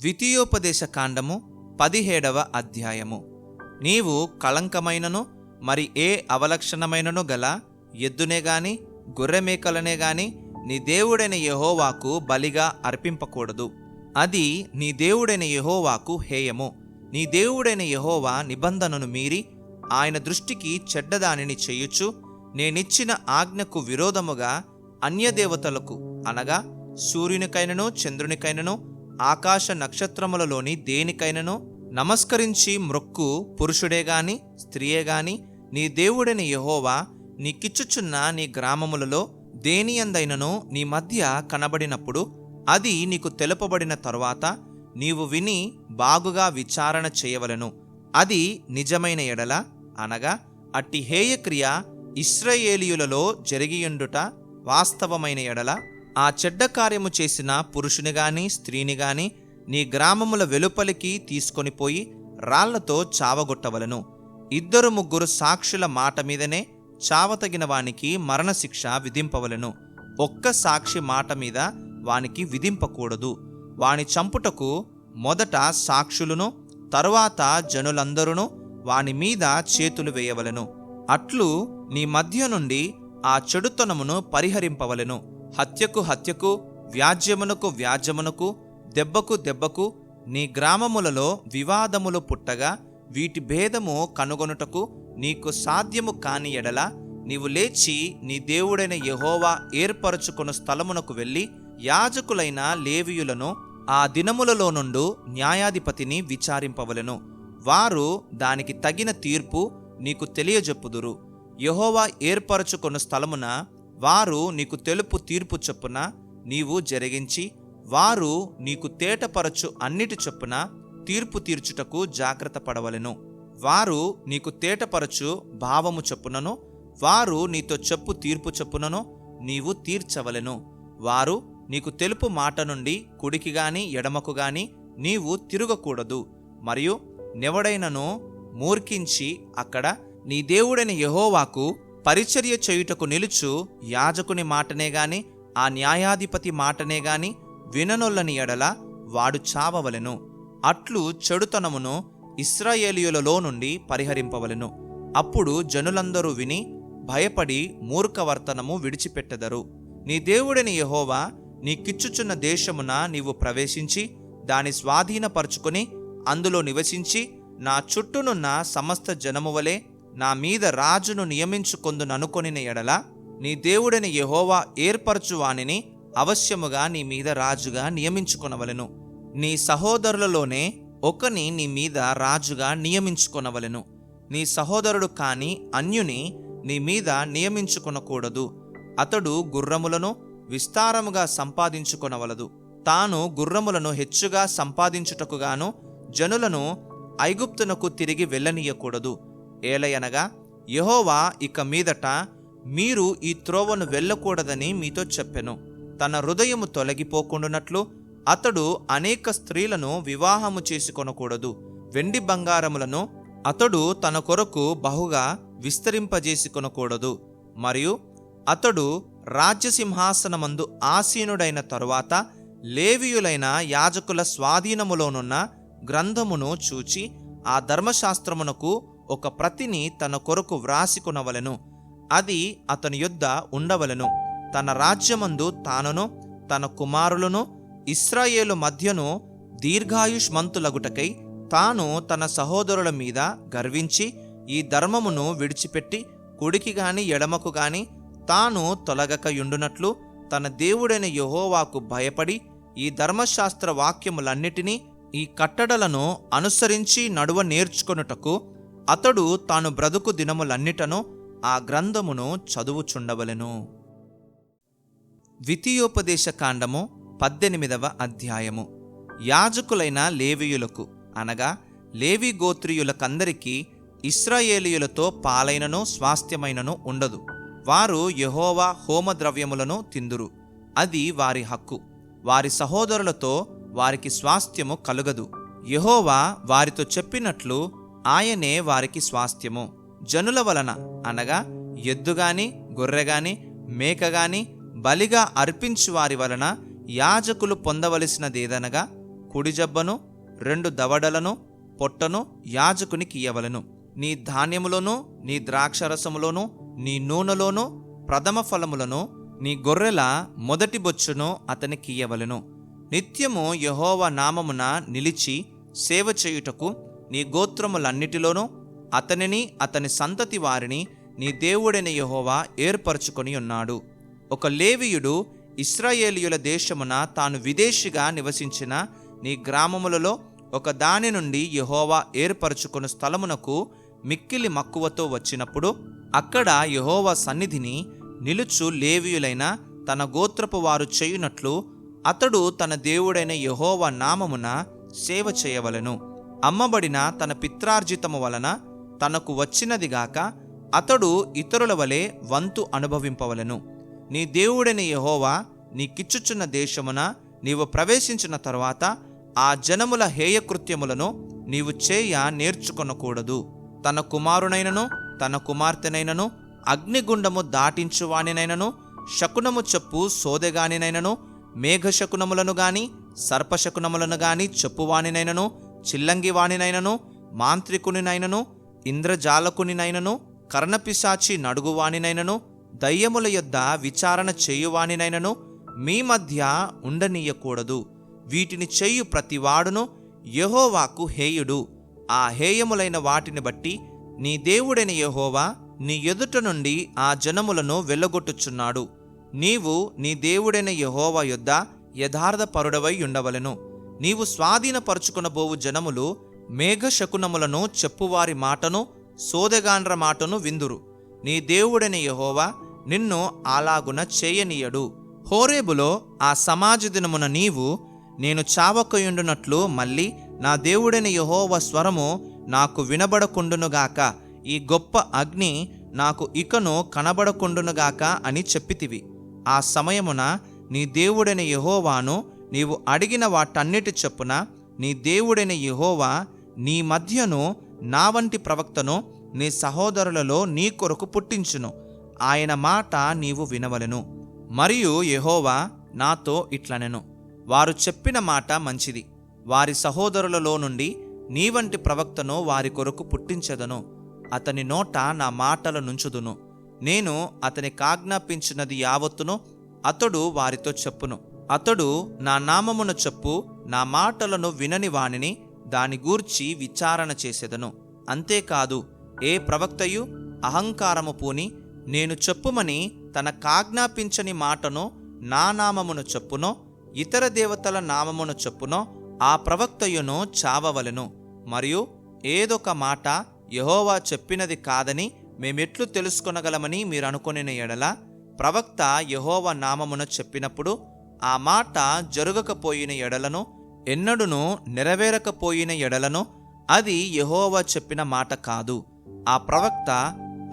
ద్వితీయోపదేశ కాండము పదిహేడవ అధ్యాయము. నీవు కళంకమైనను మరి ఏ అవలక్షణమైనను గల ఎద్దునే గాని గొర్రెమేకలనే గాని నీ దేవుడైన యహోవాకు బలిగా అర్పింపకూడదు. అది నీ దేవుడైన యహోవాకు హేయము. నీ దేవుడైన యహోవా నిబంధనను మీరి ఆయన దృష్టికి చెడ్డదానిని చేయుచు నేనిచ్చిన ఆజ్ఞకు విరోధముగా అన్యదేవతలకు అనగా సూర్యునికైనను చంద్రునికైనను ఆకాశ నక్షత్రములలోని దేనికైనను నమస్కరించి మ్రొక్కు పురుషుడే గాని స్త్రీయే గాని నీ దేవుడైన యెహోవా నీకిచ్చుచున్న నీ గ్రామములలో దేనియందైనను నీ మధ్య కనబడినప్పుడు అది నీకు తెలుపబడిన తరువాత నీవు విని బాగుగా విచారణ చేయవలెను. అది నిజమైన ఎడల అనగా అట్టి హేయక్రియ ఇస్రయేలీయులలో జరిగియుండుట వాస్తవమైన ఎడల ఆ చెడ్డ కార్యము చేసిన పురుషుని గాని స్త్రీని గాని నీ గ్రామముల వెలుపలికి తీసుకొని పోయి రాళ్ళతో చావగొట్టవలను. ఇద్దరు ముగ్గురు సాక్షుల మాట మీదనే చావతగిన వానికి మరణశిక్ష విధింపవలెను. ఒక్క సాక్షి మాట మీద వానికి విధింపకూడదు. వాని చంపుటకు మొదట సాక్షులను తరువాత జనులందరూ వాని మీద చేతులు వేయవలెను. అట్లు నీ మధ్య నుండి ఆ చెడుతనమును పరిహరింపవలెను. హత్యకు హత్యకు వ్యాజ్యమునకు వ్యాజ్యమునకు దెబ్బకు దెబ్బకు నీ గ్రామములలో వివాదములు పుట్టగా వీటి భేదము కనుగొనుటకు నీకు సాధ్యము కాని ఎడల నీవు లేచి నీ దేవుడైన యహోవా ఏర్పరచుకున్న స్థలమునకు వెళ్ళి యాజకులైన లేవియులను ఆ దినములలో నుండు న్యాయాధిపతిని విచారింపవలెను. వారు దానికి తగిన తీర్పు నీకు తెలియజెప్పుదురు. యహోవా ఏర్పరచుకున్న స్థలమున వారు నీకు తెలుపు తీర్పు చొప్పున నీవు జరిగించి వారు నీకు తేటపరచు అన్నిటి చొప్పున తీర్పు తీర్చుటకు జాగ్రత్త పడవలెను. వారు నీకు తేటపరచు భావము చొప్పునను వారు నీతో చెప్పు తీర్పు చొప్పునను నీవు తీర్చవలెను. వారు నీకు తెలుపు మాట నుండి కుడికి గాని ఎడమకు గాని నీవు తిరగకూడదు. మరియు నెవడైనను మూర్ఖించి అక్కడ నీ దేవుడైన యెహోవాకు పరిచర్య చేయుటకు నిలుచు యాజకుని మాటనే గాని ఆ న్యాయాధిపతి మాటనే గాని విననొల్లని ఎడల వాడు చావవలెను. అట్లు చెడుతనమును ఇస్రాయేలియులలో నుండి పరిహరింపవలెను. అప్పుడు జనులందరూ విని భయపడి మూర్ఖవర్తనము విడిచిపెట్టెదరు. నీ దేవుడని యహోవా నీకిచ్చుచున్న దేశమున నీవు ప్రవేశించి దాని స్వాధీనపరుచుకొని అందులో నివసించి నా చుట్టూనున్న సమస్త జనము వలె నా మీద రాజును నియమించుకొందుననుకొనిన ఎడల నీ దేవుడని యహోవా ఏర్పరచు వానిని అవశ్యముగా నీ మీద రాజుగా నియమించుకొనవలెను. నీ సహోదరులలోనే ఒకని నీ మీద రాజుగా నియమించుకొనవలెను. నీ సహోదరుడు కాని అన్యుని నీ మీద నియమించుకొనకూడదు. అతడు గుర్రములను విస్తారముగా సంపాదించుకొనవలదు. తాను గుర్రములను హెచ్చుగా సంపాదించుటకుగాను జనులను ఐగుప్తునకు తిరిగి వెళ్ళనీయకూడదు. ఏలయనగా యెహోవా ఇక మీదట మీరు ఈ త్రోవను వెళ్ళకూడదని మీతో చెప్పెను. తన హృదయము తొలగిపోకుండునట్లు అతడు అనేక స్త్రీలను వివాహము చేసుకొనకూడదు. వెండి బంగారములను అతడు తన కొరకు బహుగా విస్తరింపజేసుకొనకూడదు. మరియు అతడు రాజ్యసింహాసనమందు ఆసీనుడైన తరువాత లేవియులైన యాజకుల స్వాధీనములోనున్న గ్రంథమును చూచి ఆ ధర్మశాస్త్రమునకు ఒక ప్రతిని తన కొరకు వ్రాసికొనవలను. అది అతని యొద్ద ఉండవలెను. తన రాజ్యమందు తానును తన కుమారులను ఇస్రాయేలు మధ్యను దీర్ఘాయుష్మంతులగుటకై తాను తన సహోదరుల మీద గర్వించి ఈ ధర్మమును విడిచిపెట్టి కుడికి గాని ఎడమకు గాని తాను తొలగకయుండునట్లు తన దేవుడైన యహోవాకు భయపడి ఈ ధర్మశాస్త్ర వాక్యములన్నిటినీ ఈ కట్టడలను అనుసరించి నడువ నేర్చుకొనుటకు అతడు తాను బ్రతుకు దినములన్నిటను ఆ గ్రంథమును చదువుచుండవలెను. ద్వితీయోపదేశ కాండము పద్దెనిమిదవ అధ్యాయము. యాజకులైన లేవీయులకు అనగా లేవి గోత్రీయులకందరికీ ఇస్రాయేలీయులతో పాలైనను స్వాస్థ్యమైనను ఉండదు. వారు యహోవా హోమద్రవ్యములను తిందురు. అది వారి హక్కు. వారి సహోదరులతో వారికి స్వాస్థ్యము కలుగదు. యహోవా వారితో చెప్పినట్లు ఆయనే వారికి స్వాస్థ్యము. జనుల వలన అనగా ఎద్దుగాని గొర్రెగాని మేకగాని బలిగా అర్పించు వారి వలన యాజకులు పొందవలసినదేదనగా కుడిజబ్బను రెండు దవడలను పొట్టను యాజకునికి ఇయ్యవలను. నీ ధాన్యములోను నీ ద్రాక్షరసములోను నీ నూనెలోను ప్రథమ ఫలములను నీ గొర్రెల మొదటి బొచ్చును అతనికి ఇయ్యవలెను. నిత్యము యహోవ నామమున నిలిచి సేవ చేయుటకు నీ గోత్రములన్నిటిలోనూ అతనిని అతని సంతతి వారిని నీ దేవుడైన యహోవా ఏర్పరచుకొని ఉన్నాడు. ఒక లేవియుడు ఇస్రాయేలీయుల దేశమున తాను విదేశిగా నివసించిన నీ గ్రామములలో ఒక దాని నుండి యహోవా ఏర్పరచుకున్న స్థలమునకు మిక్కిలి మక్కువతో వచ్చినప్పుడు అక్కడ యహోవా సన్నిధిని నిలుచు లేవియులైన తన గోత్రపు వారు చేయునట్లు అతడు తన దేవుడైన యహోవా నామమున సేవ చేయవలెను. అమ్మబడిన తన పిత్రార్జితము వలన తనకు వచ్చినదిగాక అతడు ఇతరుల వలె వంతు అనుభవింపవలెను. నీ దేవుడని యహోవా నీకిచ్చుచున్న దేశమున నీవు ప్రవేశించిన తరువాత ఆ జనముల హేయకృత్యములను నీవు చేయ నేర్చుకొనకూడదు. తన కుమారునైనను తన కుమార్తెనైనను అగ్నిగుండము దాటించువానినైనను శకునము చెప్పు సోదెగానినైనను మేఘశకునములను గాని సర్పశకునములను గాని చెప్పువానినైనను చిల్లంగివాణినైనను మాంత్రికునినైనను ఇంద్రజాలకునినైనను కర్ణపిశాచి నడుగువానినైనను దయ్యముల యొద్ద విచారణ చేయువానినైనను మీ మధ్య ఉండనీయకూడదు. వీటిని చేయు ప్రతివాడును యహోవాకు హేయుడు. ఆ హేయములైన వాటిని బట్టి నీ దేవుడైన యహోవా నీ ఎదుట నుండి ఆ జనములను వెళ్ళగొట్టుచున్నాడు నీవు నీ దేవుడైన యహోవా యొద్ద యథార్థపరుడవై ఉండవలెను. నీవు స్వాధీనపరుచుకునబోవు జనములు మేఘశకునములను చెప్పువారి మాటను సోదెగాండ్ర మాటను విందురు. నీ దేవుడని యహోవా నిన్ను అలాగున చేయనీయడు. హోరేబులో ఆ సమాజ దినమున నీవు నేను చావకయుండునట్లు మళ్ళీ నా దేవుడైన యహోవ స్వరము నాకు వినబడకుండునుగాక. ఈ గొప్ప అగ్ని నాకు ఇకను కనబడకుండునుగాక అని చెప్పితివి. ఆ సమయమున నీ దేవుడైన యహోవాను నీవు అడిగిన వాటన్నిటి చొప్పున నీ దేవుడైన యహోవా నీ మధ్యను నా వంటి ప్రవక్తను నీ సహోదరులలో నీ కొరకు పుట్టించును. ఆయన మాట నీవు వినవలను. మరియు యహోవా నాతో ఇట్లనెను. వారు చెప్పిన మాట మంచిది. వారి సహోదరులలో నుండి నీ వంటి ప్రవక్తను వారి కొరకు పుట్టించెదను. అతని నోట నా మాటల నుంచుదును. నేను అతని కాజ్ఞాపించినది యావత్తును అతడు వారితో చెప్పును. అతడు నా నామమున చెప్పు నా మాటలను వినని వానిని దాని గూర్చి విచారణ చేసేదను. అంతేకాదు ఏ ప్రవక్తయు అహంకారము పూని నేను చెప్పుమని తన కాజ్ఞాపించని మాటను నా నామమును చెప్పునో ఇతర దేవతల నామమును చెప్పునో ఆ ప్రవక్తయును చావవలెను. మరియు ఏదొక మాట యహోవా చెప్పినది కాదని మేమెట్లు తెలుసుకొనగలమని మీరు అనుకొనిన ఎడల ప్రవక్త యహోవ నామమున చెప్పినప్పుడు ఆ మాట జరగకపోయిన ఎడలను ఎన్నడును నెరవేరకపోయిన ఎడలను అది యహోవా చెప్పిన మాట కాదు. ఆ ప్రవక్త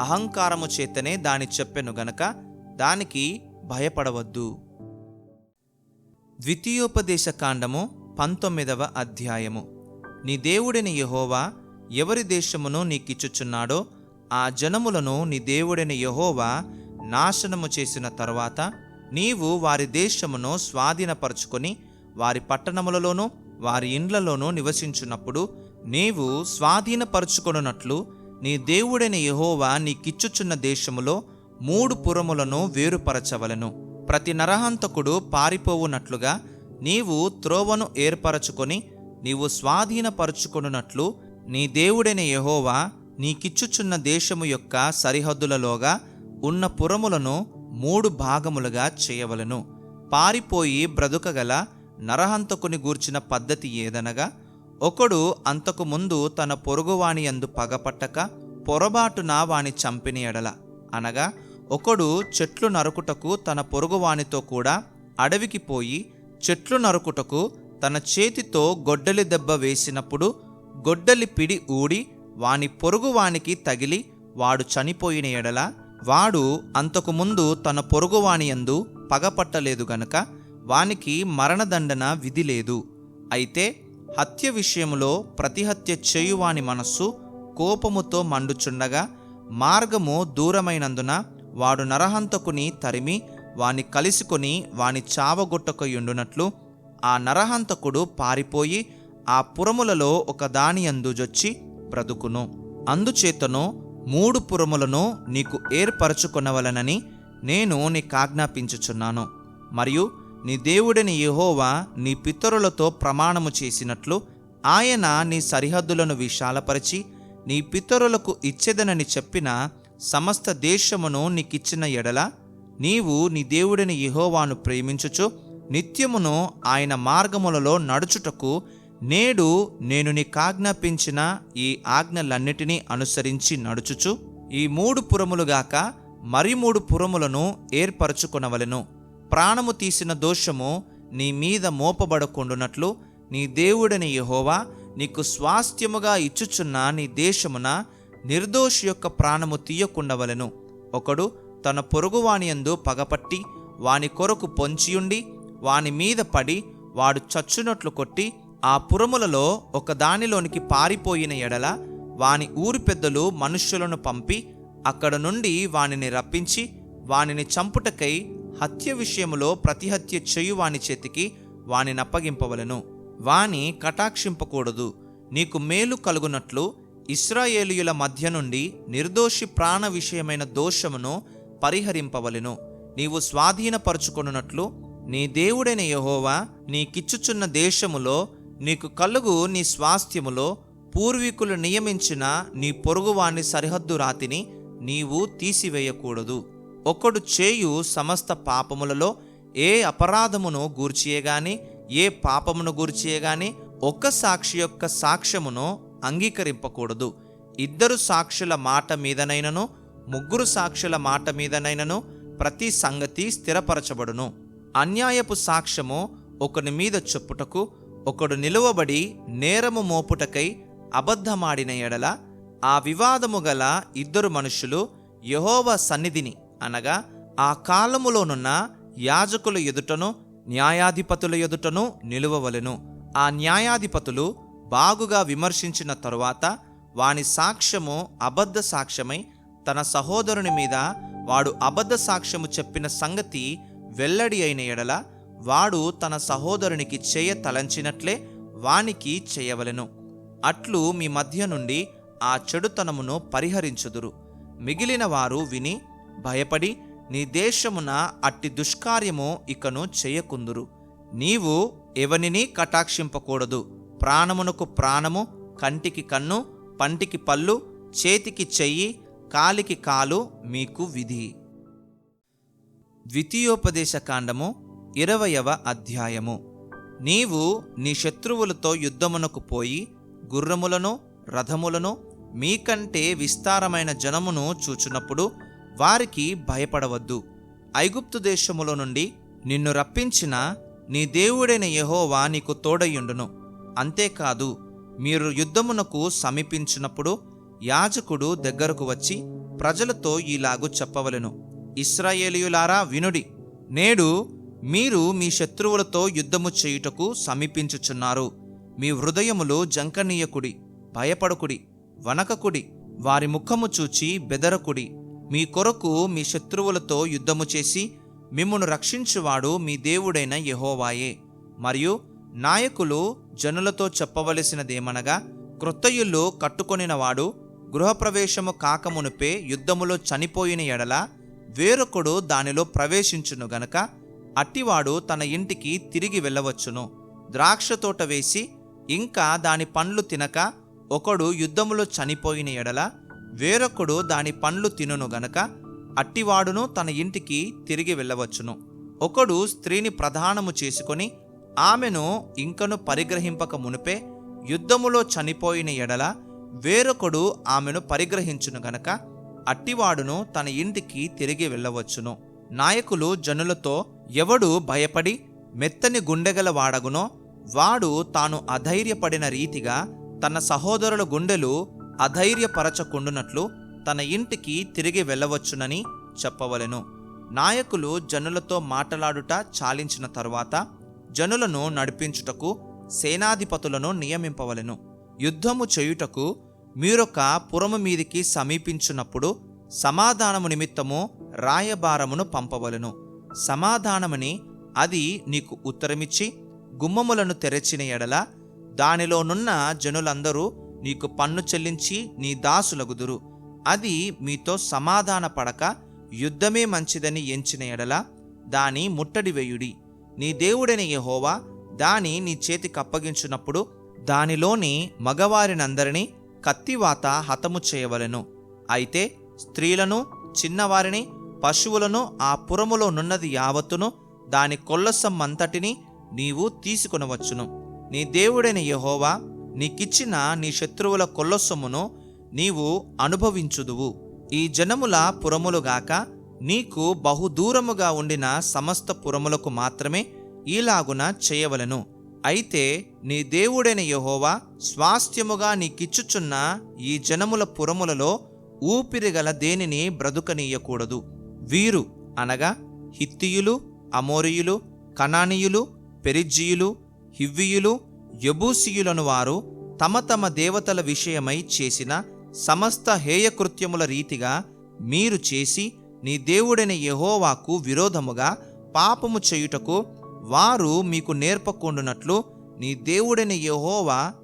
అహంకారము చేతనే దాని చెప్పెను గనక దానికి భయపడవద్దు. ద్వితీయోపదేశ కాండము పంతొమ్మిదవ అధ్యాయము. నీ దేవుడిని యహోవా ఎవరి దేశమును నీకిచ్చుచున్నాడో ఆ జనములను నీ దేవుడిని యహోవా నాశనము చేసిన తరువాత నీవు వారి దేశమును స్వాధీనపరచుకొని వారి పట్టణములలోనూ వారి ఇండ్లలోనూ నివసించున్నప్పుడు నీవు స్వాధీనపరచుకొనున్నట్లు నీ దేవుడైన యహోవా నీకిచ్చుచున్న దేశములో మూడు పురములను వేరుపరచవలెను. ప్రతి నరహంతకుడు పారిపోవునట్లుగా నీవు త్రోవను ఏర్పరచుకొని నీవు స్వాధీనపరచుకొనున్నట్లు నీ దేవుడైన యహోవా నీకిచ్చుచున్న దేశము యొక్క సరిహద్దులలోగా ఉన్న పురములను మూడు భాగములుగా చేయవలను. పారిపోయి బ్రతుకగల నరహంతకుని గూర్చిన పద్ధతి ఏదనగా ఒకడు అంతకు ముందు తన పొరుగువాని యందు పగపట్టక పొరబాటున వాని చంపిన ఎడల. అనగా ఒకడు చెట్లు నరుకుటకు తన పొరుగువానితో కూడా అడవికి పోయి చెట్లు నరుకుటకు తన చేతితో గొడ్డలి దెబ్బ వేసినప్పుడు గొడ్డలి పిడి ఊడి వాని పొరుగువానికి తగిలి వాడు చనిపోయిన ఎడల వాడు అంతకుముందు తన పొరుగువాణియందు పగపట్టలేదు గనుక వానికి మరణదండన విధి లేదు. అయితే హత్య విషయంలో ప్రతిహత్య చేయువాని మనస్సు కోపముతో మండుచుండగా మార్గము దూరమైనందున వాడు నరహంతకుని తరిమి వాని కలుసుకొని వాని చావగొట్టకయుండునట్లు ఆ నరహంతకుడు పారిపోయి ఆ పురములలో ఒక దాని బ్రతుకును. అందుచేతను మూడు పురములను నీకు ఏర్పరచుకొనవలనని నేను నీకాజ్ఞాపించుచున్నాను. మరియు నీ దేవుడని యహోవా నీ పితరులతో ప్రమాణము చేసినట్లు ఆయన నీ సరిహద్దులను విశాలపరిచి నీ పితరులకు ఇచ్చేదనని చెప్పిన సమస్త దేశమును నీకిచ్చిన ఎడల నీవు నీ దేవుడిని యహోవాను ప్రేమించుచు నిత్యమును ఆయన మార్గములలో నడుచుటకు నేడు నేను నీకాజ్ఞాపించిన ఈ ఆజ్ఞలన్నిటినీ అనుసరించి నడుచుచు ఈ మూడు పురములుగాక మరి మూడు పురములను ఏర్పరచుకొనవలెను. ప్రాణము తీసిన దోషము నీ మీద మోపబడకుండునట్లు నీ దేవుడని యహోవా నీకు స్వాస్థ్యముగా ఇచ్చుచున్న నీ దేశమున నిర్దోషి యొక్క ప్రాణము తీయకుండవలెను. ఒకడు తన పొరుగువాని యందు పగపట్టి వాని కొరకు పొంచియుండి వాని మీద పడి వాడు చచ్చునట్లు కొట్టి ఆ పురములలో ఒక దానిలోనికి పారిపోయిన ఎడల వాని ఊరి పెద్దలు మనుష్యులను పంపి అక్కడ నుండి వానిని రప్పించి వానిని చంపుటకై హత్య విషయములో ప్రతిహత్య చేయు వాని చేతికి వాని అప్పగింపవలెను. వాని కటాక్షింపకూడదు. నీకు మేలు కలుగునట్లు ఇస్రాయేలీయుల మధ్య నుండి నిర్దోషి ప్రాణ విషయమైన దోషమును పరిహరింపవలెను. నీవు స్వాధీనపరుచుకొనున్నట్లు నీ దేవుడైన యహోవా నీకిచ్చుచున్న దేశములో నీకు కలుగు నీ స్వాస్థ్యములో పూర్వీకులు నియమించిన నీ పొరుగువాని సరిహద్దు రాతిని నీవు తీసివేయకూడదు. ఒకడు చేయు సమస్త పాపములలో ఏ అపరాధమును గూర్చియగాని ఏ పాపమును గూర్చియగాని ఒక సాక్షి యొక్క సాక్ష్యమును అంగీకరింపకూడదు. ఇద్దరు సాక్షుల మాట మీదనైనను ముగ్గురు సాక్షుల మాట మీదనైనను ప్రతి సంగతి స్థిరపరచబడును. అన్యాయపు సాక్ష్యము ఒకని మీద చెప్పుటకు ఒకడు నిలువబడి నేరము మోపుటకై అబద్ధమాడిన ఎడల ఆ వివాదము గల ఇద్దరు మనుషులు యహోవ సన్నిధిని అనగా ఆ కాలములోనున్న యాజకుల ఎదుటను న్యాయాధిపతుల ఎదుటను నిలువవలెను. ఆ న్యాయాధిపతులు బాగుగా విమర్శించిన తరువాత వాని సాక్ష్యము అబద్ధ సాక్ష్యమై తన సహోదరుని మీద వాడు అబద్ధ సాక్ష్యము చెప్పిన సంగతి వెల్లడి అయిన ఎడల వాడు తన సహోదరునికి చేయ తలంచినట్లే వానికి చేయవలెను. అట్లు మీ మధ్య నుండి ఆ చెడుతనమును పరిహరించుదురు. మిగిలిన వారు విని భయపడి నీ దేశమున అట్టి దుష్కార్యము ఇకను చేయకుందురు. నీవు ఎవనిని కటాక్షింపకూడదు. ప్రాణమునకు ప్రాణము కంటికి కన్ను పంటికి పళ్ళు చేతికి చెయ్యి కాలికి కాలు మీకు విధి. ద్వితీయోపదేశ కాండము ఇరవయవ అధ్యాయము. నీవు నీ శత్రువులతో యుద్ధమునకు పోయి గుర్రములను రథములను మీకంటే విస్తారమైన జనమును చూచున్నప్పుడు వారికి భయపడవద్దు. ఐగుప్తు దేశములో నుండి నిన్ను రప్పించిన నీ దేవుడైన యహోవా నీకు తోడయ్యుండును. అంతేకాదు మీరు యుద్ధమునకు సమీపించినప్పుడు యాజకుడు దగ్గరకు వచ్చి ప్రజలతో ఈలాగు చెప్పవలెను. ఇస్రాయేలీయులారా వినుడి నేడు మీరు మీ శత్రువులతో యుద్ధము చేయుటకు సమీపించుచున్నారు. మీ హృదయములు జంకనీయకుడి భయపడకుడి వనకకుడి వారి ముఖము చూచి బెదరకుడి. మీ కొరకు మీ శత్రువులతో యుద్ధము చేసి మిమ్మును రక్షించువాడు మీ దేవుడైన యహోవాయే. మరియు నాయకులు జనులతో చెప్పవలసినదేమనగా క్రొత్త కట్టుకొనినవాడు గృహప్రవేశము కాకమునుపే యుద్ధములో చనిపోయిన ఎడల వేరొకడు దానిలో ప్రవేశించును గనక అట్టివాడు తన ఇంటికి తిరిగి వెళ్ళవచ్చును. ద్రాక్ష తోట వేసి ఇంకా దాని పండ్లు తినక ఒకడు యుద్ధములో చనిపోయిన ఎడల వేరొకడు దాని పండ్లు తినును గనక అట్టివాడును తన ఇంటికి తిరిగి వెళ్ళవచ్చును. ఒకడు స్త్రీని ప్రధానము చేసుకొని ఆమెను ఇంకను పరిగ్రహింపక మునిపే యుద్ధములో చనిపోయిన ఎడల వేరొకడు ఆమెను పరిగ్రహించును గనక అట్టివాడును తన ఇంటికి తిరిగి వెళ్ళవచ్చును. నాయకులు జనులతో ఎవడు భయపడి మెత్తని గుండెగల వాడగునో వాడు తాను అధైర్యపడిన రీతిగా తన సహోదరుల గుండెలు అధైర్యపరచకుండునట్లు తన ఇంటికి తిరిగి వెళ్ళవచ్చునని చెప్పవలెను. నాయకులు జనులతో మాట్లాడుట చాలించిన తరువాత జనులను నడిపించుటకు సేనాధిపతులను నియమింపవలెను. యుద్ధము చేయుటకు మీరొక పురము మీదికి సమీపించున్నప్పుడు సమాధానము నిమిత్తము రాయబారమును పంపవలెను. సమాధానమని అది నీకు ఉత్తరమిచ్చి గుమ్మములను తెరచిన ఎడల దానిలోనున్న జనులందరూ నీకు పన్ను చెల్లించి నీ దాసులగుదురు. అది మీతో సమాధాన పడక యుద్ధమే మంచిదని ఎంచిన ఎడల దాని ముట్టడి వేయుడి. నీ దేవుడైన యహోవా దాని నీ చేతికి అప్పగించినప్పుడు దానిలోని మగవారినందరినీ కత్తివాత హతము చేయవలెను. అయితే స్త్రీలను చిన్నవారిని పశువులను ఆ పురములో నున్నది యావత్తును దాని కొల్లసమ్మంతటిని నీవు తీసుకొనవచ్చును. నీ దేవుడైన యహోవా నీకిచ్చిన నీ శత్రువుల కొల్లసొమ్మును నీవు అనుభవించుదువు. ఈ జనముల పురములుగాక నీకు బహుదూరముగా ఉండిన సమస్త పురములకు మాత్రమే ఈలాగున చేయవలెను. అయితే నీ దేవుడైన యహోవా స్వాస్థ్యముగా నీకిచ్చుచున్న ఈ జనముల పురములలో ఊపిరిగల దేనిని బ్రతుకనీయకూడదు. వీరు అనగా హిత్తియులు అమోరియులు కనానీయులు పెరిజ్జీయులు హివ్వీయులు యబూసియులను వారు తమ తమ దేవతల విషయమై చేసిన సమస్త హేయకృత్యముల రీతిగా మీరు చేసి నీ దేవుడైన యహోవాకు విరోధముగా పాపము చేయుటకు వారు మీకు నేర్పకుండునట్లు నీ దేవుడైన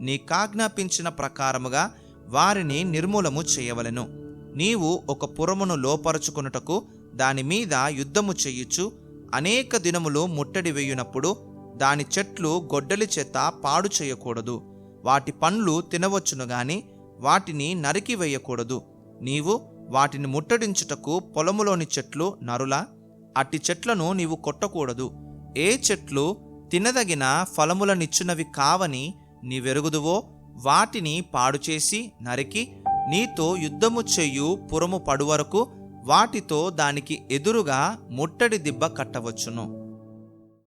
నీ కాజ్ఞాపించిన ప్రకారముగా వారిని నిర్మూలము చేయవలెను. నీవు ఒక పురమును లోపరుచుకొనుటకు దాని మీద యుద్ధము చెయ్యుచు అనేక దినములు ముట్టడి వేయునప్పుడు దాని చెట్లు గొడ్డలి చేత పాడు చేయకూడదు. వాటి పండ్లు తినవచ్చును గాని వాటిని నరికి వేయకూడదు. నీవు వాటిని ముట్టడించుటకు పొలములోని చెట్లు నరుల అట్టి చెట్లను నీవు కొట్టకూడదు. ఏ చెట్లు తినదగిన ఫలములనిచ్చినవి కావని నీవెరుగుదువో వాటిని పాడుచేసి నరికి నీతో యుద్ధము చెయ్యు పురము పడువరకు వాటితో దానికి ఎదురుగా ముట్టడి దిబ్బ కట్టవచ్చును.